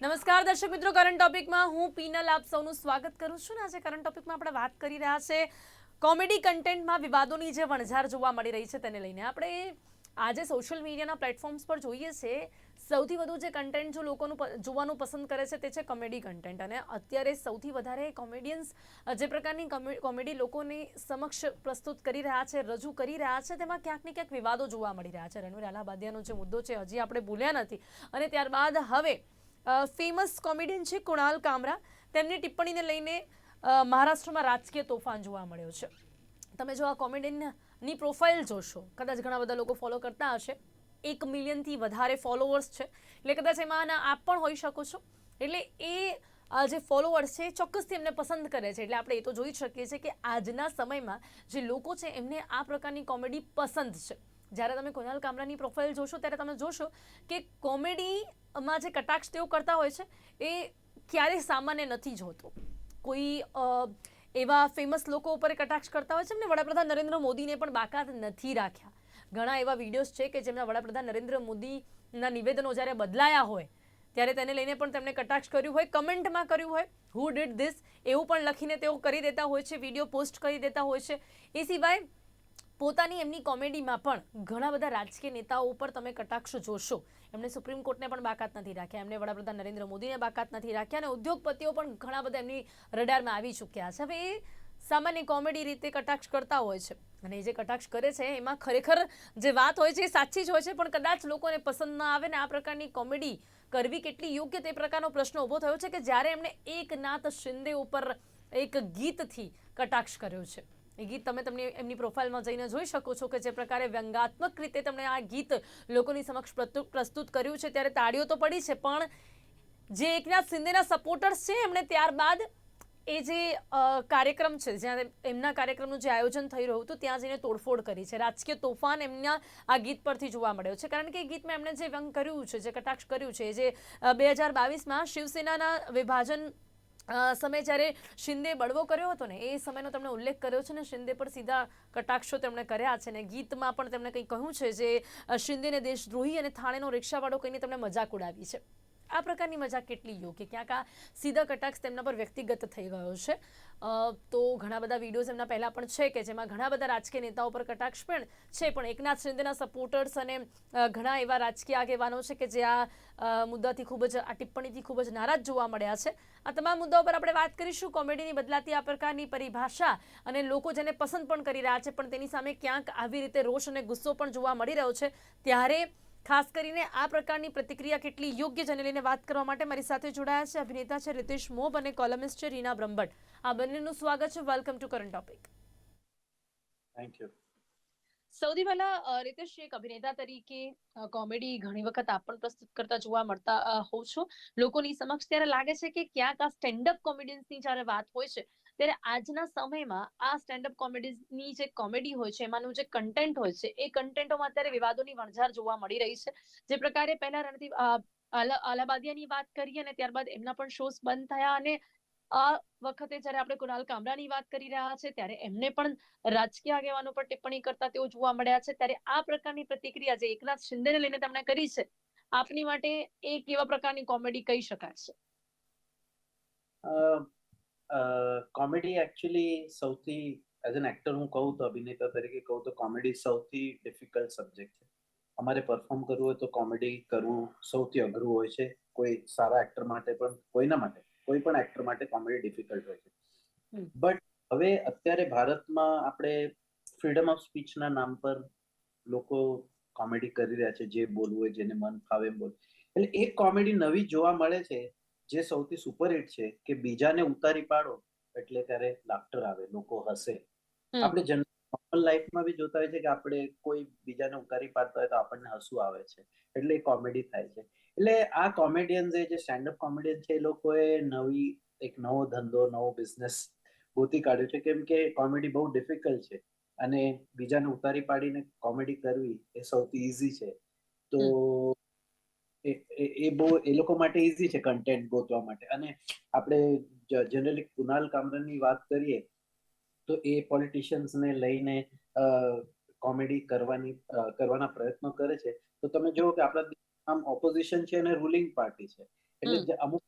નમસ્કાર, દર્શક મિત્રો. કરંટ ટોપિકમાં હું પીનલ આપ સૌનું સ્વાગત કરું છું ને આજે કરંટ ટોપિકમાં આપણે વાત કરી રહ્યા છે કોમેડી કન્ટેન્ટમાં વિવાદોની જે વણઝાર જોવા મળી રહી છે તેને લઈને. આપણે આજે સોશિયલ મીડિયાના પ્લેટફોર્મ્સ પર જોઈએ છે, સૌથી વધુ જે કન્ટેન્ટ જો લોકોનું જોવાનું પસંદ કરે છે તે છે કોમેડી કન્ટેન્ટ અને અત્યારે સૌથી વધારે કોમેડિયન્સ જે પ્રકારની કોમેડી લોકોની સમક્ષ પ્રસ્તુત કરી રહ્યા છે, રજૂ કરી રહ્યા છે, તેમાં ક્યાંક ને ક્યાંક વિવાદો જોવા મળી રહ્યા છે. રણવીર અલાહાબાદિયાનો જે મુદ્દો છે, હજી આપણે ભૂલ્યા નથી. અને ત્યારબાદ હવે ફેમસ કોમેડિયન છે કુણાલ કામરા. તેમની ટિપ્પણીને લઈને મહારાષ્ટ્રમાં રાજકીય તોફાન જોવા મળ્યો છે. તમે જો આ કોમેડિયનની પ્રોફાઇલ જોશો, કદાચ ઘણા બધા લોકો ફોલો કરતા હશે. એક મિલિયનથી વધારે ફોલોવર્સ છે. એટલે કદાચ એમાં આપ પણ હોઈ શકો છો. એટલે એ જે ફોલોવર્સ છે ચોક્કસથી એમને પસંદ કરે છે. એટલે આપણે એ તો જોઈ શકીએ છીએ કે આજના સમયમાં જે લોકો છે એમને આ પ્રકારની કોમેડી પસંદ છે. જ્યારે તમે કુનાલ કામરાની પ્રોફાઇલ જોશો, ત્યારે તમે જોશો કે કોમેડીમાં જે કટાક્ષ તેઓ કરતા હોય છે, એ ક્યારેય સામાન્ય નથી જોતો કોઈ એવા ફેમસ લોકો ઉપર કટાક્ષ કરતા હોય છે એમને વડાપ્રધાન નરેન્દ્ર મોદીને પણ બાકાત નથી રાખ્યા. ઘણા એવા વિડીયોઝ છે કે જેમના વડાપ્રધાન નરેન્દ્ર મોદીના નિવેદનો જ્યારે બદલાયા હોય, ત્યારે તેને લઈને પણ તેમણે કટાક્ષ કર્યું હોય, કમેન્ટમાં કર્યું હોય હુ ડીડ ધીસ એવું પણ લખીને તેઓ કરી દેતા હોય છે વીડિયો પોસ્ટ કરી દેતા હોય છે. એ સિવાય પોતાની એમની કોમેડીમાં પણ ઘણા બધા રાજકીય નેતાઓ ઉપર તમે કટાક્ષ જોશો. એમણે સુપ્રીમ કોર્ટને પણ બાકાત નથી રાખ્યા. એમણે વડાપ્રધાન નરેન્દ્ર મોદીને બાકાત નથી રાખ્યા અને ઉદ્યોગપતિઓ પણ ઘણા બધા એમની રડારમાં આવી ચૂક્યા છે. હવે એ સામાન્ય કોમેડી રીતે કટાક્ષ કરતા હોય છે. અને એ જે કટાક્ષ કરે છે, એમાં ખરેખર જે વાત હોય છે એ સાચી જ હોય છે, પણ કદાચ લોકોને પસંદ ના આવે ને આ પ્રકારની કોમેડી કરવી કેટલી યોગ્ય તે પ્રકારનો પ્રશ્ન ઊભો થયો છે કે જ્યારે એમણે એકનાથ શિંદે ઉપર એક ગીતથી કટાક્ષ કર્યો છે. એ ગીત તમે તમને એમની પ્રોફાઇલમાં જઈને જોઈ શકો છો કે જે પ્રકારે વ્યંગાત્મક રીતે તેમણે આ ગીત લોકોની સમક્ષ પ્રસ્તુ- પ્રસ્તુત કર્યું છે. ત્યારે તાળીઓ તો પડી છે, પણ જે એકનાથ શિંદેના સપોર્ટર્સ છે, એમણે ત્યારબાદ એ જે કાર્યક્રમ છે, જ્યાં એમના કાર્યક્રમનું જે આયોજન થઈ રહ્યું હતું, ત્યાં જઈને તોડફોડ કરી છે. રાજકીય તોફાન એમના આ ગીત પરથી જોવા મળ્યો છે. કારણ કે એ ગીતમાં એમણે જે વ્યંગ કર્યું છે, જે કટાક્ષ કર્યું છે જે બે હજાર બાવીસમાં શિવસેનાના વિભાજન સમયે જ્યારે શિંદે બળવો કર્યો હતો ને, એ સમયનો તેમણે ઉલ્લેખ કર્યો છે ને, શિંદે પર સીધા કટાક્ષો તેમણે કર્યા છે ને, ગીતમાં પણ તેમણે કંઈ કહ્યું છે જે શિંદેને દેશદ્રોહી અને થાણેનો રિક્ષાવાળો કહીને તેમણે મજાક ઉડાવી છે. આ પ્રકારની મજા કેટલી યોગ્ય? ક્યાંક આ સીધા કટાક્ષ તેમના પર વ્યક્તિગત થઈ ગયો છે. તો ઘણા બધા વિડીયોઝ એમના પહેલાં પણ છે કે જેમાં ઘણા બધા રાજકીય નેતાઓ પર કટાક્ષ પણ છે, પણ એકનાથ શિંદેના સપોર્ટર્સ અને ઘણા એવા રાજકીય આગેવાનો છે કે જે આ મુદ્દાથી ખૂબ જ, આ ટિપ્પણીથી ખૂબ જ નારાજ જોવા મળ્યા છે. આ તમામ મુદ્દાઓ પર આપણે વાત કરીશું કોમેડીની બદલાતી આ પ્રકારની પરિભાષા અને લોકો જેને પસંદ પણ કરી રહ્યા છે, પણ તેની સામે ક્યાંક આવી રીતે રોષ અને ગુસ્સો પણ જોવા મળી રહ્યો છે. ત્યારે ખાસ કરીને આ પ્રકારની પ્રતિક્રિયા કેટલી યોગ્ય જેને લઈને વાત કરવા માટે મારી સાથે જોડાયા છે અભિનેતા છે રિતેશ મોબ અને કોલમિસ્ટ છે રીના બ્રહ્મભટ્ટ. આ બંનેનું સ્વાગત છે. Welcome to current topic thank you સૌથી પહેલા રીતેશ એક અભિનેતા તરીકે કોમેડી ઘણી વખત આપ પણ પ્રસ્તુત કરતા જોવા મળતા હોઉં હોવ છો. લોકોની સમક્ષ ત્યારે લાગે છે કે ક્યાંક આ સ્ટેન્ડઅપ કોમેડિયન્સની જ્યારે વાત હોય છે ત્યારે આજના સમયમાં આ સ્ટેન્ડઅપ કોમેડીની જે કોમેડી હોય છે, એમાંનું જે કન્ટેન્ટ હોય છે, એ કન્ટેન્ટોમાં અત્યારે વિવાદોની વણઝાર જોવા મળી રહી છે. જે પ્રકારે પહેલા રણદીપ અલાબાદિયાની વાત કરીએ અને ત્યારબાદ એમના પણ શોઝ બંધ થયા અને આ વખતે જ્યારે આપણે કુણાલ કામરાની વાત કરી રહ્યા છે, ત્યારે એમને પણ રાજકીય આગેવાનો પર ટિપ્પણી કરતા તેઓ જોવા મળ્યા છે. ત્યારે આ પ્રકારની પ્રતિક્રિયા જે એકનાથ શિંદેને લઈને તેમણે કરી છે, આપની માટે એ કેવા પ્રકારની કોમેડી કહી શકાય છે? કોમેડી એકચ્યુઅલી સૌથી એઝ એન એક્ટર હું કહું તો અભિનેતા તરીકે કહું તો કોમેડી સૌથી ડિફિકલ્ટ સબ્જેક્ટ છે. અમારે પરફોર્મ કરવું હોય તો કોમેડી કરવું સૌથી અઘરું હોય છે. કોઈ સારા એક્ટર માટે પણ કોઈના માટે કોઈ પણ એક્ટર માટે કોમેડી ડિફિકલ્ટ હોય છે. બટ હવે અત્યારે ભારતમાં આપણે ફ્રીડમ ઓફ સ્પીચના નામ પર લોકો કોમેડી કરી રહ્યા છે. જે બોલવું હોય જેને મન ફાવે એમ બોલ. એટલે એક કોમેડી નવી જોવા મળે છે જે સૌથી સુપરહિટ છે કે બીજાને ઉતારી પાડો એટલે ત્યારે લાફ્ટર આવે લોકો હસે. આપણે નોર્મલ લાઈફમાં બી જોતા હોય છે કે આપણે કોઈ બીજાને ઉતારી પાડતા હોય તો આપણને હસવું આવે છે. એટલે એ કોમેડી થાય છે. એટલે આ કોમેડિયન જે સ્ટેન્ડ અપ કોમેડિયન છે એ લોકોએ નવી એક નવો ધંધો નવો બિઝનેસ ગોતી કાઢ્યો છે. કેમ કે કોમેડી બહુ ડિફિકલ્ટ છે અને બીજાને ઉતારી પાડીને કોમેડી કરવી એ સૌથી ઈઝી છે. તો એ બહુ એ લોકો માટે ઈઝી છે કન્ટેન્ટ ગોતવા માટે. અને આપણે જનરલી કુનાલ કામરાની વાત કરીએ તો એ પોલિટિશિયન્સ ને લઈને કોમેડી કરવાની કરવાના પ્રયત્નો કરે છે. તો તમે જુઓ કે આપણા આમ ઓપોઝિશન છે અને રૂલિંગ પાર્ટી છે. એટલે અમુક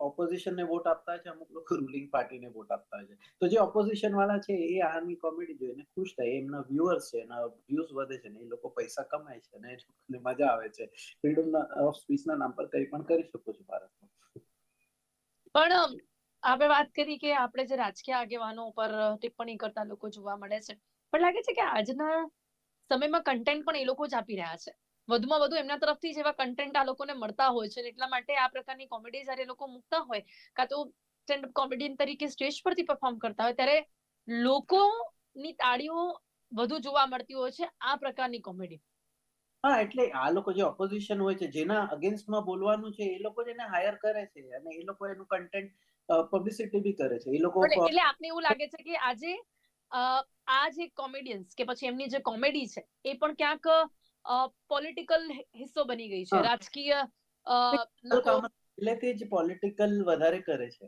ઓપોઝિશન ને વોટ આપતા છે, અમુક લોકો રૂલિંગ પાર્ટીને વોટ આપતા છે. તો જે ઓપોઝિશન વાળા છે, એ આની કોમેડી જોઈને ખુશ થાય. એમના વ્યુઅર્સ છે, એના વ્યૂઝ વધે છે ને એ લોકો પૈસા કમાય છે અને મજા આવે છે. ફ્રીડમ ઓફ સ્પીચ ના નામ પર કંઈ પણ કરી શકો છો ભારતમાં. પણ આપણે વાત કરી કે આપણે જે રાજકીય આગેવાનો ઉપર ટિપ્પણી કરતા લોકો જોવા મળે છે. પણ લાગે છે કે આજના સમયમાં કન્ટેન્ટ પણ એ લોકો જ આપી રહ્યા છે. વધુમાં વધુ એમના તરફથી જેવા કન્ટેન્ટ આ લોકોને મળતા હોય છે એટલા માટે આ પ્રકારની કોમેડી જ્યારે લોકો મૂકતા હોય કાં તો સ્ટેન્ડ કોમેડિયન તરીકે સ્ટેજ પરથી પરફોર્મ કરતા હોય ત્યારે લોકોની તાળીઓ વધુ જોવા મળતી હોય છે આ પ્રકારની કોમેડી હા એટલે આ લોકો જે ઓપોઝિશન હોય છે જેના અગેન્સ્ટમાં બોલવાનું છે એ લોકો જ એને હાયર કરે છે અને એ લોકો એનું કન્ટેન્ટ પબ્લિસિટી બી કરે છે. એ લોકો એટલે એટલે આપને એવું લાગે છે કે આજે આ જે કોમેડિયન્સ કે પછી એમની જે કોમેડી છે એ પણ ક્યાંક પોલિટિકલ હિસ્સો બની ગઈ છે. રાજકીય પહેલેથી જ પોલિટિકલ વધારે કરે છે.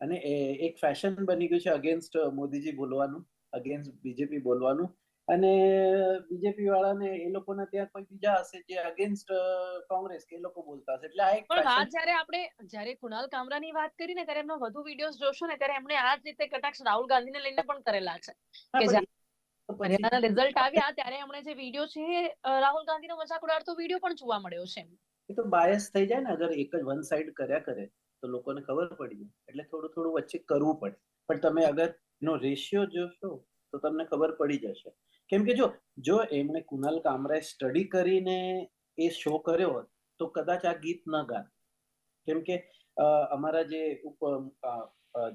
અને એક ફેશન બની ગયું છે અગેન્સ્ટ મોદીજી બોલવાનું અગેન્સ્ટ બીજેપી બોલવાનું. અને બીજેપી વાળાને એ લોકોના ત્યાં કોઈ બીજા હશે જે અગેન્સ્ટ કોંગ્રેસ કે એ લોકો બોલતા હશે. એટલે આ એક પણ વાત જ્યારે આપણે જ્યારે કુણાલ કામરાની વાત કરીને ત્યારે એમના વધુ વિડીયોઝ જોશો ને ત્યારે એમણે આ જ રીતે કટાક્ષ રાહુલ ગાંધીને લઈને પણ કરેલા છે. કે હરિયાણાના રિઝલ્ટ આવ્યા ત્યારે એમણે જે વીડિયો છે રાહુલ ગાંધીનો મજાક ઉડાડતો વીડિયો પણ જોવા મળ્યો છે એ તો બાયસ થઈ જાય ને અગર એક જ વન સાઈડ કર્યા કરે તો લોકોને ખબર પડી જાય. એટલે થોડું થોડું વચ્ચે કરવું પડે. પણ તમે અગર એનો રેશિયો જોશો તો તમને ખબર પડી જશે. કેમ કે જો જો એમણે કુનાલ કામરાએ સ્ટડી કરીને એ શો કર્યો હોત તો કદાચ આ ગીત ન ગાત. કેમ કે અમારા જે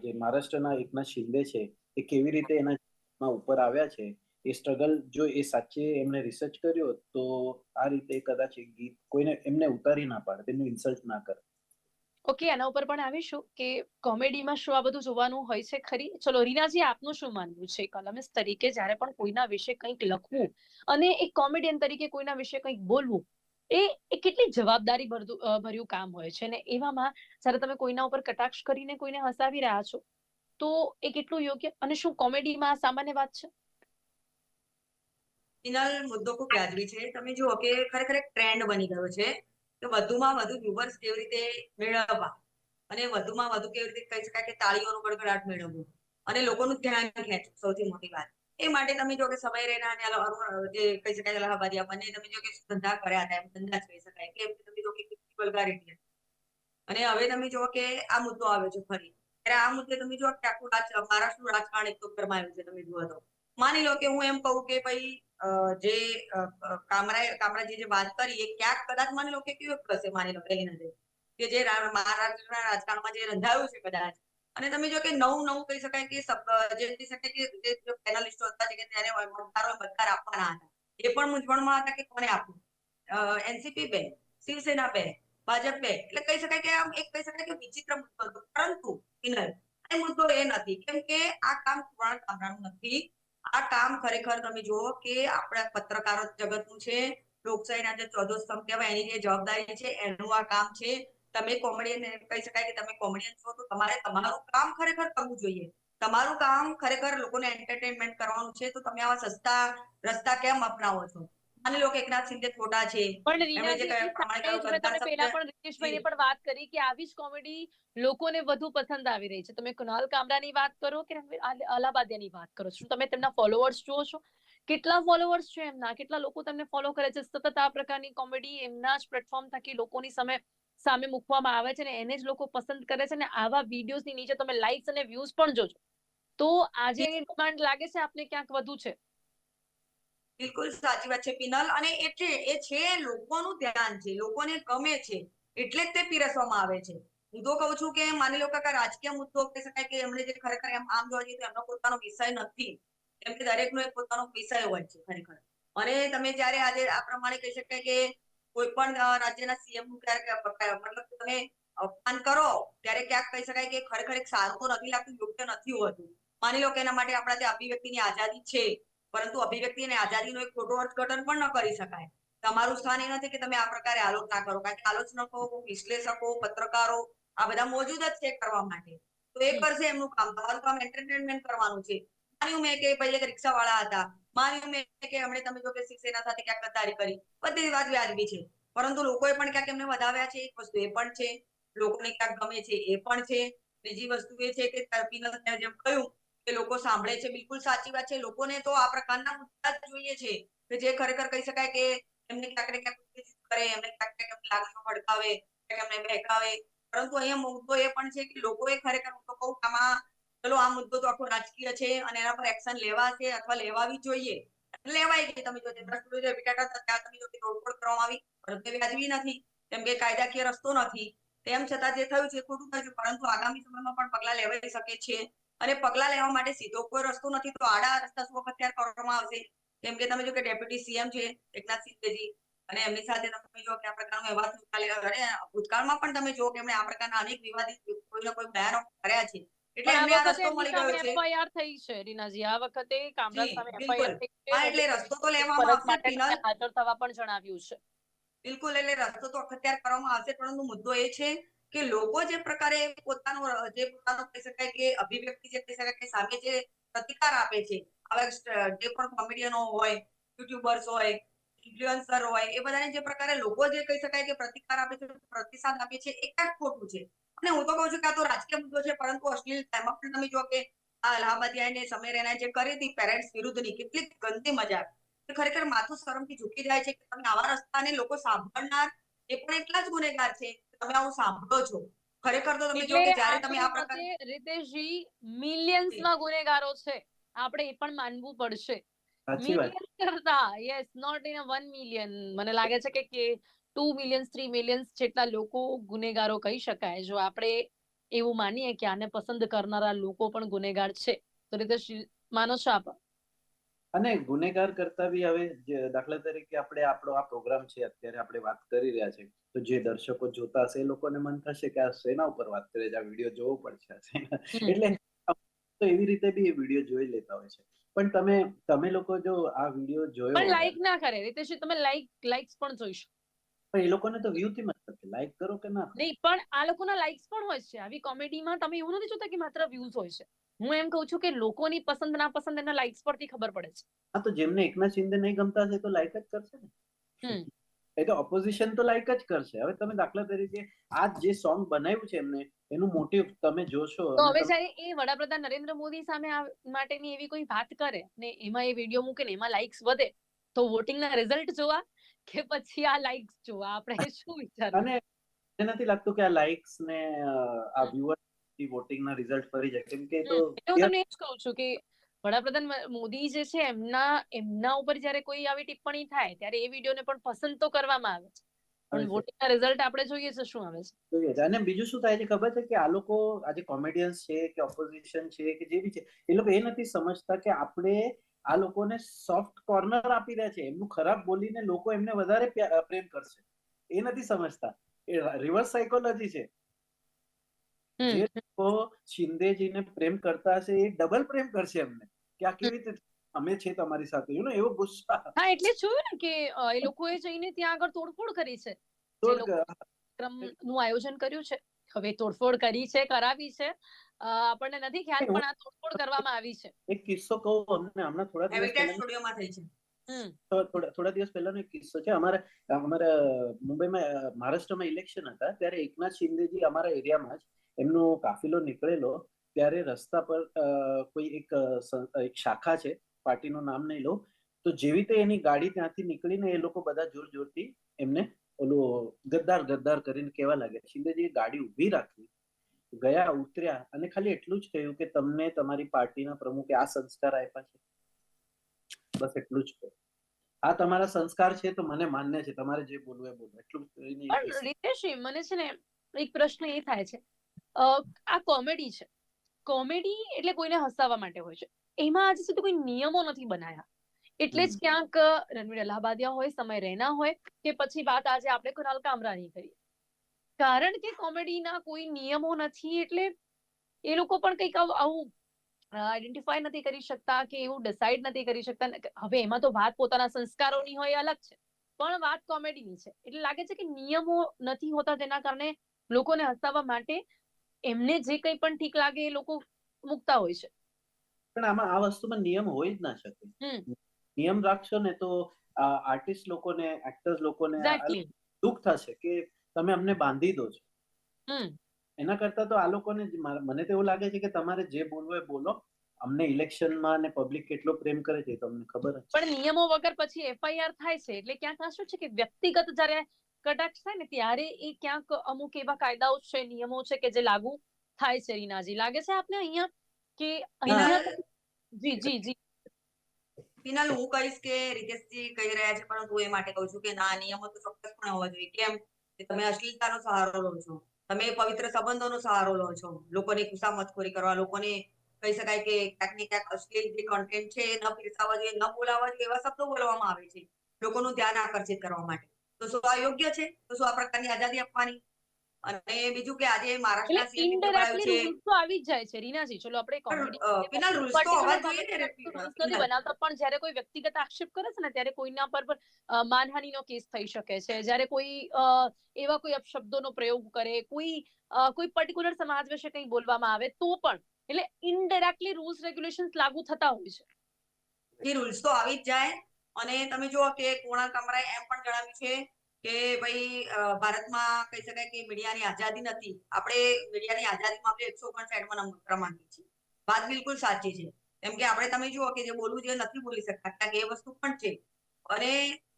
જે મહારાષ્ટ્રના એકનાથ શિંદે છે એ કેવી રીતે એના માં ઉપર આવ્યા છે, એ સ્ટ્રગલ જો એ સાચે એમને રિસર્ચ કર્યો, તો આ રીતે કદાચ એ ગીત કોઈને એમને ઉતારી ના પાડે, તેમનું ઇન્સલ્ટ ના કરે. ઓકે એના ઉપર પણ આવીશું કે કોમેડીમાં શું આ બધું જોવાનું હોય છે ખરી? ચલો, રીનાજી, આપનું શું માનવું છે? કોલમિસ્ટ તરીકે જ્યારે પણ કોઈના વિશે કંઈક લખવું અને એક કોમેડિયન તરીકે કોઈના વિશે કંઈક બોલવું, એ એ કેટલી જવાબદારી ભર્યું કામ હોય છે ને? એવામાં જ્યારે તમે કોઈના ઉપર કટાક્ષ કરીને કોઈને હસાવી રહ્યા છો તો એ કેટલું યોગ્ય? અને શું, કોમેડીમાં સામાન્ય વાત છે? ફિનાલ મુદ્દો ખૂબ વ્યાજબી છે. તમે જુઓ કે ખરેખર એક ટ્રેન્ડ બની ગયો છે કે વધુમાં વધુ વ્યુઅર્સ કેવી રીતે મેળવવા અને વધુમાં વધુ કેવી રીતે કહી શકાય કે તાળીઓનો ગડગડાટ મેળવવો અને લોકોનું ધ્યાન ખેંચવું, સૌથી મોટી વાત. એ માટે તમે જો કે સમય રેના અને જે કહી શકાય અલ્હાબાદિયા બંને તમે જો કે ધંધા કર્યા હતા એમ ધંધા જ કહી શકાય. કે તમે જો કે. અને હવે તમે જો કે આ મુદ્દો આવ્યો છે ફરી. ત્યારે આ મુદ્દે તમે જો કે આખું મહારાષ્ટ્રનું રાજકારણ એક તો ગરમાયું છે તમે જુઓ તો. માની લો કે હું એમ કહું કે ભાઈ જે અ, કામરાજી જે વાત કરી એ ક્યાંક કદાચ માની લો કે કેવું હશે માની લો પહેલી નજરે કે જે મહારાષ્ટ્રના રાજકારણમાં જે રંધાયું છે કદાચ. અને તમે જો કે નવું નવું કહી શકાય કે જે કહી શકાય કે જે પેનલિસ્ટો હતા જે કે ત્યારે મતદારો મતદાર આપવાના હતા. એ પણ મૂંઝવણમાં હતા કે કોને આપવું એનસીપી બે શિવસેના બે ભાજપ. એટલે કહી શકાય કે આમ એક કહી શકાય કે વિચિત્ર મુદ્દો હતો. પરંતુ વિનર એ મુદ્દો એ નથી. કેમ કે આ કામ કુણાલ કામરાનું નથી. આ કામ ખરેખર તમે જુઓ કે આપણા પત્રકારો જગતનું છે. લોકશાહીના જે ચોથો સ્તંભ કહેવાય. એની જે જવાબદારી છે, એનું આ કામ છે. તમે કોમેડિયન કહી શકાય કે તમે કોમેડિયન છો તો તમારે તમારું કામ ખરેખર કરવું જોઈએ. તમારું કામ ખરેખર લોકોને એન્ટરટેનમેન્ટ કરવાનું છે. તો તમે આવા સસ્તા રસ્તા કેમ અપનાવો છો? માની લો કે એકનાથ શિંદે ખોટા છે. પણ પહેલા પણ રીતેશભાઈ પણ વાત કરી કે આવી જ કોમેડી લોકોને વધુ પસંદ આવી રહી છે. તમે કુનાલ કામરાની વાત કરો કે અલ- અલાહાબાદિયાની વાત કરો છો? તમે તેમના ફોલોઅર્સ જુઓ છો? કેટલા ફોલોઅર્સ છે એમના? કેટલા લોકો તમને ફોલો કરે છે? સતત આ પ્રકારની કોમેડી એમના જ પ્લેટફોર્મ થકી લોકોની સામે સામે મૂકવામાં આવે છે ને એને જ લોકો પસંદ કરે છે ને આવા વિડીયોઝની નીચે તમે લાઇક્સ અને વ્યૂઝ પણ જોજો. તો આજે ડિમાન્ડ લાગે છે આપને ક્યાંક વધુ છે? બિલકુલ સાચી વાત છે, પિનલ. અને એ એ છે લોકોનું ધ્યાન છે, લોકોને ગમે છે, એટલે જ તે પીરસવામાં આવે છે. હું તો કહું છું કે માની લો કે રાજકીય મુદ્દો કહી શકાય કે એમણે જે ખરેખર એમ આમ જોવા જઈએ તો એમનો પોતાનો વિષય નથી. કેમ કે દરેકનો એક પોતાનો વિષય હોય છે ખરેખર. અને તમે જયારે આજે આ પ્રમાણે કહી શકાય કે કોઈ પણ રાજ્યના સીએમનું ક્યારેક મતલબ તમે અપમાન કરો, ત્યારે ક્યાંક કહી શકાય કે ખરેખર એક સારું નથી લાગતું, યોગ્ય નથી હોતું. માની લો કે એના માટે આપણા ત્યાં અભિવ્યક્તિની આઝાદી છે પરંતુ અભિવ્યક્તિ અને આઝાદીનો એક ખોટો અર્થઘટન પણ ન કરી શકાય. તમારું સ્થાન એ નથી કે તમે આ પ્રકારે આલોચના કરો. કારણ કે આલોચકો વિશ્લેષકો પત્રકારો આ બધા મોજૂદ જ છે કરવા માટે. તો એ કરશે એમનું કામ. તમારું કામ એન્ટરટેનમેન્ટ કરવાનું છે. માન્યું મેં કે પહેલે રિક્ષા વાળા હતા. માન્યું મેં કે એમણે તમે જો કે શિવસેના સાથે ક્યાંક ગદ્દારી કરી. બધી વાત વ્યાજબી છે. પરંતુ લોકોએ પણ ક્યાંક એમને વધાવ્યા છે. એક વસ્તુ એ પણ છે. લોકોને ક્યાંક ગમે છે એ પણ છે. બીજી વસ્તુ એ છે કે જેમ કહ્યું કે લોકો સાંભળે છે. બિલકુલ સાચી વાત છે. લોકોને તો આ પ્રકારના મુદ્દા જોઈએ છે કે જે ખરેખર કહી શકાય કે એમને ક્યાંક ને ક્યાંક કરે, એમને ક્યાંક ને ક્યાંક લાગણીઓ ભડકાવે એમને બહેકાવે પરંતુ અહીંયા મુદ્દો એ પણ છે કે લોકોએ ખરેખર હું તો કહું આમાં ચલો આ મુદ્દો તો આખો રાજકીય છે અને એના પર એક્શન લેવાશે અથવા લેવાવી જોઈએ. લેવાય ગઈ તમે જો તે દસ કિલો જે વિટાટા હતા તમે જો તોડફોડ કરવામાં આવી. પરંતુ વ્યાજબી નથી. કેમ કે કાયદાકીય રસ્તો નથી. તેમ છતાં જે થયું છે ખોટું થયું પરંતુ આગામી સમયમાં પણ પગલા લેવાઈ શકે છે. અને પગલા લેવા માટે સીધો કોઈ રસ્તો નથી તો આડા રસ્તા શું વખત કરવામાં આવશે? કેમ કે તમે જો કે ડેપ્યુટી સીએમ છે એકનાથ શિંદેજી અને એમની સાથે તમે જો કે આ પ્રકારનો વ્યવહાર ચાલે અને ભૂતકાળમાં પણ તમે જો કે એમણે આ પ્રકારના અનેક વિવાદિત કોઈને કોઈ બયાનો કર્યા છે. એટલે એમને આ રસ્તો મળી ગયો છે. એફઆઈઆર થઈ છે રીનાજી. આ વખતે કામરાજ સામે એફઆઈઆર થઈ છે. એટલે રસ્તો તો લેવામાં આવશે પિનલ હાજર થવા પણ જણાવ્યું છે. બિલકુલ એટલે રસ્તો તો અખત્યાર કરવામાં આવશે પરંતુ મુદ્દો એ છે કે લોકો જે પ્રકારે પોતાનો જે પોતાનો કહી શકાય કે અભિવ્યક્તિ જે કહી શકાય કે સામે જે પ્રતિકાર આપે છે, આવા જે પણ કોમેડિયનો હોય, યુટ્યુબર્સ હોય ઇન્ફ્લુઅન્સર હોય, એ બધાને જે પ્રકારે લોકો જે કહી શકાય કે પ્રતિકાર આપે છે, પ્રતિસાદ આપે છે, એ ક્યાંક ખોટું છે. અને હું તો કહું છું કે આ તો રાજકીય મુદ્દો છે, પરંતુ અશ્લીલતામાં પણ તમે જો કે આ અલ્હાબાદિયાને સમય રેનાએ જે કરી હતી પેરેન્ટ્સ વિરુદ્ધની, કેટલી ગંદી મજાક. કે ખરેખર માથું શરમથી ઝૂકી જાય છે કે તમે આવા રસ્તાને લોકો સાંભળનાર, એ પણ એટલા જ ગુનેગાર છે તમે આવું સાંભળો છો. ખરેખર તો તમે જો કે જ્યારે તમે આ આપણી પ્રકાર રીતેશજી મિલિયન્સમાં ગુનેગારો છે. આપણે એ પણ માનવું પડશે. મિલિયન કરતા yes not in a 1 million મને લાગે છે કે કે 2 મિલિયન્સ 3 મિલિયન્સ જેટલા લોકો ગુનેગારો કહી શકાય. જો આપણે એવું માનીએ કે આને પસંદ કરનારા લોકો પણ ગુનેગાર છે. તો રીતેશ માનો છો આપ? અને ગુનેગાર કરતા બી હવે દાખલા તરીકે આપણે આપણો આ પ્રોગ્રામ છે અત્યારે આપણે વાત કરી રહ્યા છે. તો જે દર્શકો જોતા હશે એ લોકોને મન થશે કે આ શેના ઉપર વાત કરે છે? આ વીડિયો જોવો પડશે એટલે તો એવી રીતે બી એ વીડિયો જોઈ લેતા હોય છે. પણ તમે તમે લોકો જો આ વીડિયો જોયો પણ લાઈક ના કરે. રીતેશજી તમે લાઈક લાઈક્સ પણ જોઈશો પણ એ લોકોને તો વ્યૂ થી મતલબ છે લાઈક કરો કે ના નહીં પણ આ લોકોના લાઈક્સ પણ હોય છે. આવી કોમેડીમાં તમે એવું નથી જોતા કે માત્ર વ્યૂઝ હોય છે. હું એમ કહું છું કે લોકોની પસંદ ના પસંદ એના લાઈક્સ પરથી ખબર પડે છે. હા તો જેમને એકના શિંદે નહીં ગમતા હશે તો લાઈક જ કરશે ને? હમ. એ તો ઓપોઝિશન તો લાઈક જ કરશે. હવે તમે દાખલા તરીકે આ જે સોંગ બનાવ્યું છે એમને એનું મોટિવ તમે જોશો. તો હવે જ્યારે એ વડાપ્રધાન નરેન્દ્ર મોદી સામે આ માટેની એવી કોઈ વાત કરે ને એમાં એ વીડિયો મૂકે ને એમાં લાઈક્સ વધે તો વોટિંગના રિઝલ્ટ જોવા કે પછી આ લાઈક્સ જોવા? આપણે શું વિચાર અને મને નથી લાગતું કે આ લાઇક્સ ને આ વ્યુઅર વોટિંગના રિઝલ્ટ ફરી જાય. કેમ કે તો હું તમને એ જ કહું છું કે વડાપ્રધાન મોદી જે છે એમના એમના ઉપર જયારે કોઈ આવી ટિપ્પણી થાય ત્યારે એ વિડીયોને પણ પસંદ તો કરવામાં આવે છે. પણ વોટિંગના રિઝલ્ટ આપણે જોઈએ છે શું આવે છે? જોઈએ છે. અને બીજું શું થાય છે ખબર છે કે આ લોકો આજે કોમેડિયન્સ છે કે ઓપોઝિશન છે કે જે બી છે એ લોકો એ નથી સમજતા કે આપણે આ લોકોને સોફ્ટ કોર્નર આપી રહ્યા છે. એમનું ખરાબ બોલીને લોકો એમને વધારે પ્રેમ કરશે. એ નથી સમજતા. એ રિવર્સ સાયકોલોજી છે. જે લોકો શિંદેજીને પ્રેમ કરતા હશે એ ડબલ પ્રેમ કરશે એમને. કે આ કેવી રીતે અમે છે તમારી સાથે? યુ નો એવો ગુસ્સા. હા એટલે જોયું ને કે એ લોકોએ જઈને ત્યાં આગળ તોડફોડ કરી છે. ક્રમનું આયોજન કર્યું છે. હવે તોડફોડ કરી છે કરાવી છે. આપણને નથી ખ્યાલ પણ આ તોડફોડ કરવામાં આવી છે. એક કિસ્સો કહું અમને હમણાં થોડા દિવસ સ્ટુડિયોમાં થઈ છે? થોડા થોડા દિવસ પહેલાનો એક કિસ્સો છે. અમારે અમારા મુંબઈમાં મહારાષ્ટ્રમાં ઇલેક્શન હતા. ત્યારે એકનાથ શિંદેજી અમારા એરિયામાં જ એમનો કાફિલો નીકળેલો ત્યારે રસ્તા પર કોઈ એક એક શાખા છે પાર્ટીનું નામ નહીં લો તો જેવી તે એની ગાડી ત્યાંથી નીકળીને એ લોકો બધા જોર જોરથી એમને ઓલું ગદ્દાર ગદ્દાર કરીને કહેવા લાગ્યા શિંદેજીએ ગાડી ઊભી રાખી ગયા ઉતર્યા અને ખાલી એટલું જ કહ્યું કે તમને તમારી પાર્ટીના પ્રમુખે આ સંસ્કાર આપ્યા છે. બસ એટલું જ કહ્યું. આ તમારા સંસ્કાર છે તો મને માન્ય છે તમારે જે બોલવું એ બોલો. એટલું મને છે ને એક પ્રશ્ન એ થાય છે આ કોમેડી છે. કોમેડી એટલે કોઈને હસાવવા માટે હોય છે. એમાં આજે સુધી કોઈ નિયમો નથી બનાયા. એટલે જ ક્યાંક રણવીર અલ્હાબાદિયા હોય સમય રહેના હોય કે પછી વાત આજે આપણે કુનાલ કામરાની કરીએ. કારણ કે કોમેડીના કોઈ નિયમો નથી એટલે એ લોકો પણ કંઈક આવું- આઈડેન્ટિફાય નથી કરી શકતા કે એવું ડિસાઈડ નથી કરી શકતા. હવે એમાં તો વાત પોતાના સંસ્કારોની હોય એ અલગ છે. પણ વાત કોમેડીની છે. એટલે લાગે છે કે નિયમો નથી હોતા તેના કારણે લોકોને હસાવવા માટે એમને જે કંઈ પણ ઠીક લાગે એ લોકો મુકતા હોય છે. પણ આમાં આ વસ્તુમાં નિયમ હોય જ ના શકે. નિયમ રાખશો ને તો આર્ટિસ્ટ લોકોને એક્ટર્સ લોકોને દુઃખ થશે કે તમે અમને બાંધી દો છો. એના કરતા તો આ લોકોને મને તો એવું લાગે છે કે તમારે જે બોલવું એ બોલો. અમને ઇલેક્શનમાં ને પબ્લિક કેટલો પ્રેમ કરે છે તમને ખબર પણ નિયમો વગર પછી એફઆઈઆર થાય છે એટલે ક્યાંક આ શું છે કે વ્યક્તિગત જ્યારે કટાક્ષ થાય ને ત્યારે એ ક્યાંક અમુક એવા કાયદાઓ છે નિયમો છે કે જે લાગુ થાય છે રીનાજી. લાગે છે આપને અહીંયા કે અહીંયા જી જી જી. ફિનાલ હું કહીશ કે રિતેશજી કહી રહ્યા છે પરંતુ એ માટે કહું છું કે ના નિયમો તો ચોક્કસપણે હોવા જોઈએ. કેમ? કે તમે અશ્લીલતાનો સહારો લો છો. તમે પવિત્ર સંબંધોનો સહારો લો છો. લોકોની ખુશામતખોરી કરવા લોકોને કહી શકાય કે ક્યાંક ને ક્યાંક અશ્લીલ જે કન્ટેન્ટ છે ન પીરસાવા જોઈએ ન બોલાવવા જોઈએ એવા શબ્દો બોલવામાં આવે છે. લોકોનું ધ્યાન આકર્ષિત કરવા માટે. તો શું આ યોગ્ય છે? તો શું આ પ્રકારની આઝાદી આપવાની? અને બીજું કે આજે મહારાષ્ટ્રના સીએમ છે. તો આવી જ જાય છે રીનાજી. ચલો આપણે કોમેડી પેલા rules તો હોવા જોઈએ ને. નથી બનાવતા પણ જ્યારે કોઈ વ્યક્તિગત આક્ષેપ કરે છે ને ત્યારે કોઈના પર માનહાનિનો કેસ થઈ શકે છે. જ્યારે કોઈ એવા કોઈ અપશબ્દોનો પ્રયોગ કરે કોઈ કોઈ પર્ટિક્યુલર સમાજ વિશે કંઈ બોલવામાં આવે તો પણ એટલે ઇનડાયરેક્ટલી રૂલ્સ રેગ્યુલેશન્સ લાગુ થતા હોય છે. એ રૂલ્સ તો આવી જ જાય. અને તમે જુઓ કે કુણાલ કમરાએ એમ પણ જણાવ્યું છે કે ભાઈ ભારતમાં કહી શકાય કે મીડિયાની આઝાદી નથી. આપણે મીડિયાની આઝાદીમાં આપણે એકસો ઓગણસાઠમાં નંબર ક્રમાંકિત છે વાત બિલકુલ સાચી છે. કેમ કે આપણે, તમે જુઓ કે જે બોલવું જોઈએ નથી બોલી શકતા. ક્યાંક એ વસ્તુ પણ છે. અને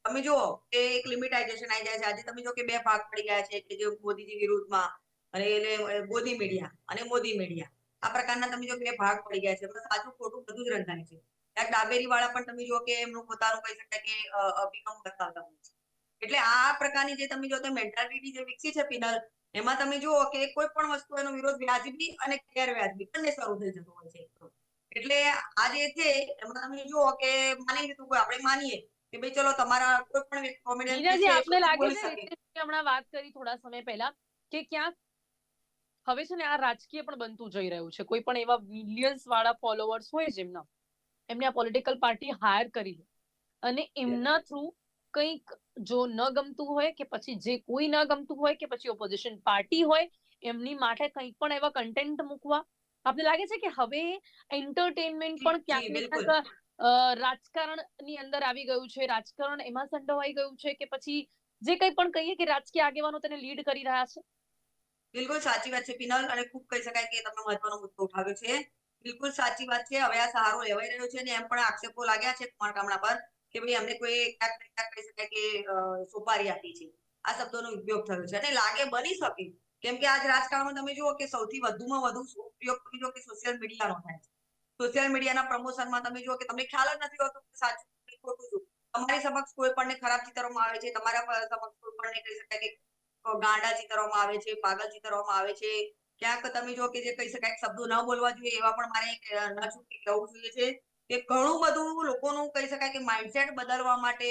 તમે જુઓ કે એક લિમિટાઇઝેશન આવી જાય છે. આજે તમે જો કે બે ભાગ પડી ગયા છે. કે જે મોદીજી વિરુદ્ધમાં અને એટલે મોદી મીડિયા અને મોદી મીડિયા. આ પ્રકારના તમે જો બે ભાગ પડી ગયા છે. સાચું ખોટું બધું જ રંધાય છે. ડાબેરી વાળા પણ તમે જો કે એમનું પોતાનું કહી શકાય કે અભિગમ બતાવતા હોય છે. એટલે આ પ્રકારની જે તમે જો તો મેન્ટાલિટી જે વિકસી છે પિનલ એમાં તમે જુઓ કે કોઈ પણ વસ્તુ એનો વિરોધ વ્યાજબી અને ગેરવ્યાજબી બંને શરૂ થઈ જતો હોય છે. એટલે આ જે છે એમાં તમે જુઓ કે માની લીધું કોઈ આપણે માનીએ કે ભાઈ ચલો તમારા કોઈ પણ કોમેડિયન આપને લાગે છે હમણાં વાત કરી થોડા સમય પહેલા કે ક્યાંક હવે છે ને આ રાજકીય પણ બનતું જઈ રહ્યું છે. કોઈ પણ એવા મિલિયન્સ વાળા ફોલોવર્સ હોય જેમના એમને આ પોલિટિકલ પાર્ટી હાયર કરી અને એમના થ્રુ કંઈક જો ન ગમતું હોય કે પછી જે કોઈ ન ગમતું હોય કે પછી ઓપોઝિશન પાર્ટી હોય એમની માટે કંઈક પણ એવા કન્ટેન્ટ મૂકવા. આપને લાગે છે કે હવે એન્ટરટેનમેન્ટ પણ ક્યાંક. ક્યાંક રાજકારણની અંદર આવી ગયું છે. રાજકારણ એમાં સંડોવાઈ ગયું છે કે પછી જે કંઈ પણ કહીએ કે રાજકીય આગેવાનો તેને લીડ કરી રહ્યા છે. બિલકુલ સાચી વાત છે. પિનલ અને ખૂબ કહી શકાય કે તમે મહત્વનો મુદ્દો ઉઠાવ્યો છે. બિલકુલ સાચી વાત છે. હવે આ સહારો લેવાઈ રહ્યો છે અને એમ પણ આક્ષેપો લાગ્યા છે કુમાર પર કે ભાઈ અમને કોઈ ક્યાંક કહી શકાય કે સોપારી આપી છે. આ શબ્દોનો ઉપયોગ થયો છે અને લાગે બની શકે કેમ કે આજ રાજકારણમાં તમે જુઓ કે સૌથી વધુમાં વધુ ઉપયોગ જુઓ કે સોશિયલ મીડિયાનો થાય છે. સોશિયલ મીડિયાના પ્રમોશનમાં તમે જુઓ કે તમને ખ્યાલ જ નથી હોતો કે સાચું ખોટું છું તમારી સમક્ષ કોઈ પણ ખરાબ ચિતરવામાં આવે છે. તમારા સમક્ષ કોઈ પણ કહી શકાય કે ગાંડા ચિતરવામાં આવે છે, પાગલ ચિતરવામાં આવે છે. ક્યાંક તમે જો કે જે કહી શકાય શબ્દો ન બોલવા જોઈએ, એવા પણ મારે ન છૂટકે કહેવું જોઈએ છે કે ઘણું બધું લોકોનું કહી શકાય કે માઇન્ડસેટ બદલવા માટે,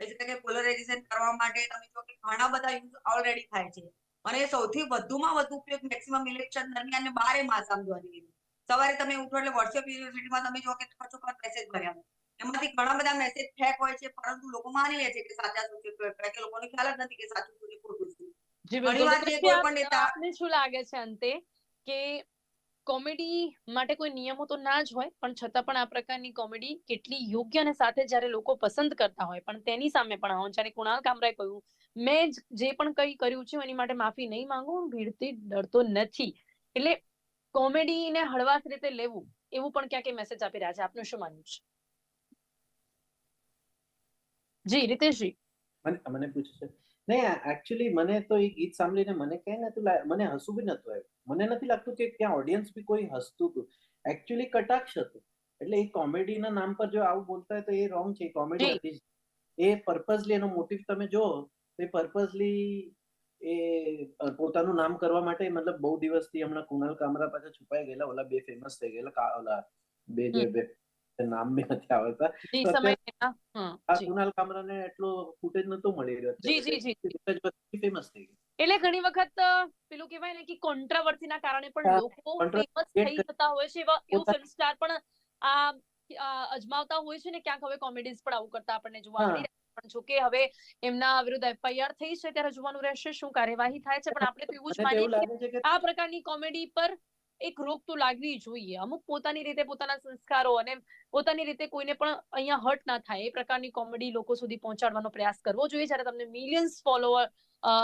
કહી શકાય કે પોલરાઇઝેશન કરવા માટે તમે જો કે ઘણા બધા યુઝ ઓલરેડી થાય છે. અને સૌથી વધુમાં વધુ ઉપયોગ મેક્સિમમ ઇલેક્શન દરમિયાન બારે માસ સમજવા જોઈએ. સવારે તમે ઉઠો એટલે વોટ્સએપ યુનિવર્સિટીમાં તમે જો કે ખર્ચો મેસેજ ભર્યા. એમાંથી ઘણા બધા મેસેજ ફેક હોય છે, પરંતુ લોકો માની લે છે કે સાચા શું કે લોકોને ખ્યાલ જ નથી કે સાચું શું ખોટું આપને શું લાગે છે અંતે કે કોમેડી માટે કોઈ નિયમો તો ના જ હોય પણ છતાં પણ આ પ્રકારની કોમેડી કેટલી યોગ્ય અને સાથે જ્યારે લોકો પસંદ કરતા હોય પણ તેની સામે પણ આવું જ્યારે કુણાલ કામરાએ કહ્યું મેં જ જે પણ કંઈ કર્યું છે એની માટે માફી નહીં માંગુ હું ભીડથી ડરતો નથી. એટલે કોમેડીને હળવાશ રીતે લેવું એવું પણ ક્યાંક મેસેજ આપી રહ્યા છે. આપનું શું માનવું છે? જી રીતેશજી. મને મને પૂછે છે નહીં એકચ્યુઅલી મને તો એ ગીત સાંભળીને મને ક્યાંય નતું મને હસવું બી નતું આવ્યું. મને નથી લાગતું કે ત્યાં ઓડિયન્સ બી કોઈ હસતું હતું. એકચ્યુઅલી કટાક્ષ હતું. એટલે એ કોમેડીના નામ પર જો આવું બોલતા હોય તો એ રોંગ છે. કોમેડી હતી એ પર્પઝલી એનો મોટિવ તમે જો તો એ પર્પઝલી એ પોતાનું નામ કરવા માટે મતલબ બહુ દિવસથી હમણાં કુણાલ કામરા પાછા છુપાઈ ગયેલા ઓલા બે ફેમસ થઈ ગયેલા ઓલા બે જે બે નામ બી નથી આવડતા. કુનાલ કામરાને એટલો ફૂટેજ નતો મળી રહ્યો. જી જી જી. ફેમસ થઈ ગઈ. એટલે ઘણી વખત પેલું કહેવાય ને કે કોન્ટ્રાવર્સીના કારણે પણ લોકો ફેમસ થઈ જતા હોય છે એવા એવું ફિલ્મ સ્ટાર પણ આ અજમાવતા હોય છે ને ક્યાંક હવે કોમેડીઝ પણ આવું કરતા આપણને જોવા. મળી પણ જો જોકે હવે એમના વિરુદ્ધ એફઆઈઆર થઈ છે ત્યારે જોવાનું રહેશે શું કાર્યવાહી થાય છે પણ આપણે તો એવું જ મને માનીએ કે કે આ પ્રકારની કોમેડી પર એક રોક તો લાગવી જોઈએ. અમુક પોતાની રીતે પોતાના સંસ્કારો અને પોતાની રીતે કોઈને પણ અહીંયા હર્ટ ના થાય. એ પ્રકારની કોમેડી લોકો સુધી પહોંચાડવાનો પ્રયાસ કરવો જોઈએ. જ્યારે તમને મિલિયન્સ ફોલોઅર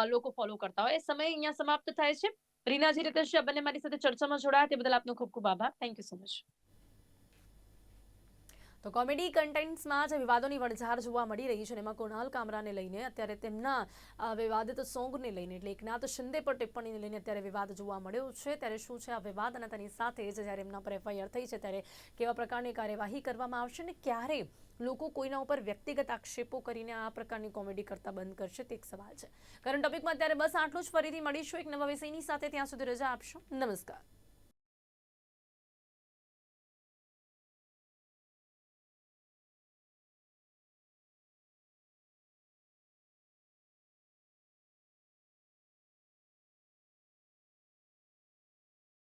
લોકો ફોલો કરતા હોય. એ સમય અહીંયા સમાપ્ત થાય છે. રીનાજી રીતે છે બંને મારી સાથે ચર્ચામાં જોડાયા. તે બદલ આપનો ખૂબ ખૂબ આભાર. થેન્ક યુ સો મચ તો કોમેડી કન્ટેન્ટ્સમાં જે વિવાદોની વણઝાર જોવા મળી રહી છે એમાં કુણાલ કામરાને લઈને અત્યારે તેમના વિવાદિત સોંગને લઈને એટલે એકનાથ શિંદે પર ટિપ્પણીને લઈને અત્યારે વિવાદ જોવા મળ્યો છે. ત્યારે શું છે આ વિવાદ અને તેની સાથે જ જ્યારે એમના પર એફઆઈઆર થઈ છે ત્યારે કેવા પ્રકારની કાર્યવાહી કરવામાં આવશે અને ક્યારે લોકો કોઈના ઉપર વ્યક્તિગત આક્ષેપો કરીને આ પ્રકારની કોમેડી કરતા બંધ કરશે તે એક સવાલ છે. કરંટ ટોપિકમાં અત્યારે બસ આટલું જ. ફરીથી મળીશું એક નવા વિષયની સાથે. ત્યાં સુધી રજા આપશો. નમસ્કાર.